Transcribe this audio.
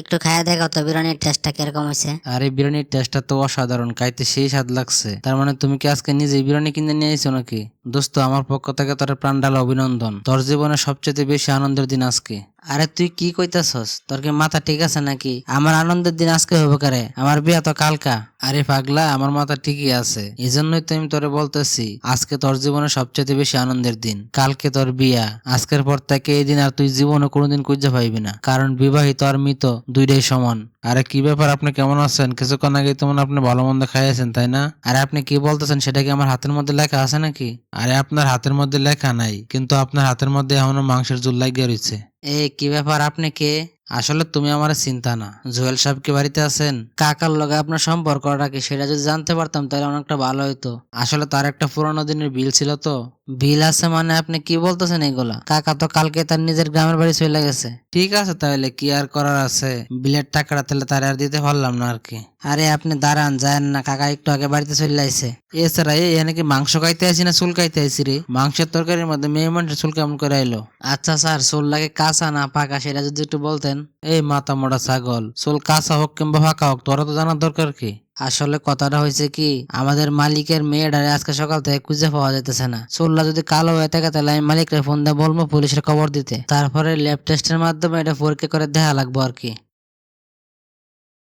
একটু খায়া দেখো তো বিরিয়ানির টেস্টটা কীরকম হয়েছে। আরে বিরিয়ানির টেস্টটা তো অসাধারণ, খাইতে সেই স্বাদ লাগছে। তার মানে তুমি কি আজকে নিজে বিরিয়ানি কিনে নিয়ে এসো নাকি? দোস্ত, আমার পক্ষ থেকে তোর প্রাণডাল অভিনন্দন। তোর জীবনে সবচেয়ে বেশি আনন্দের দিন আজকে। আরে, তুই কি কইতাছস? তোর কি মাথা ঠিক আছে নাকি? আমার আনন্দের দিন আজকে হবে কারে? আমার বিয়া তো কালকা। আরে পাগলা, আমার মাথা ঠিকই আছে। এই জন্যই তো আমি তোরে বলতেছি, আজকে তোর জীবনে সবচেয়ে বেশি আনন্দের দিন। কালকে তোর বিয়া। আজকের পর থেকে এই দিন আর তুই জীবনে কোনোদিন খুঁজে পাইবি না। কারণ বিবাহিত আর মৃত দুইটাই সমান। আরে কি ব্যাপার? আপনি কেমন আছেন? কিছুক্ষণ আগে তো মনে আপনি ভালো মন্দ খাইয়েছেন তাই না? আরে আপনি কি বলতেছেন? সেটা কি আমার হাতের মধ্যে লেখা আছে নাকি? আরে আপনার হাতের মধ্যে লেখা নাই কিন্তু আপনার হাতের মধ্যে এখনও মাংসের জুল লাগিয়ে রয়েছে এ কি ব্যাপার? আপনি কে? আসলে তুমি আমার চিন্তা না। জুয়েল সাহেব কি বাড়িতে আছেন? কাকার লগে আপনার সম্পর্কটা কি? সেটা যদি জানতে পারতাম তাহলে অনেকটা ভালো হইতো। আসলে তার একটা পুরোনো দিনের বিল ছিল তো। বিল আছে মানে আপনি কি বলতেছেন এগুলা? কাকা তো কালকে তার নিজের গ্রামের বাড়ি চলে গেছে। ঠিক আছে তাহলে কি আর করার আছে? বিলের টাকাটা তাহলে তার আর দিতে পারলাম না আর কি আরে আপনি দাঁড়ান যান না কাকা একটু আগে বাড়িতে চলে আইছে। এছাড়া এই এখানে কি মাংস খাইতে আইছি না চুল খাইতে আইছি রে? মাংসের তরকারির মধ্যে মেয়ে মানুষের চুল কেমন করে আইলো? আচ্ছা স্যার চুল লাগে কাঁচা না পাকা সেটা যদি একটু বলতেন। এই মাথা মোটা ছাগল চুল কাঁচা হোক কিংবা ফাঁকা হোক তোরা তো জানার দরকার কি? আসলে কথাটা হয়েছে কি, আমাদের মালিকের মেয়েটারে আজকে সকাল থেকে খুঁজে পাওয়া যেতেছে না। চুল্লা যদি কালো হয়ে থাকে, তাহলে আমি মালিকরে ফোন দিয়ে বলব পুলিশের খবর দিতে। তারপরে ল্যাব টেস্টের মাধ্যমে এটা পরীক্ষা করে দেখা লাগবো আর কি।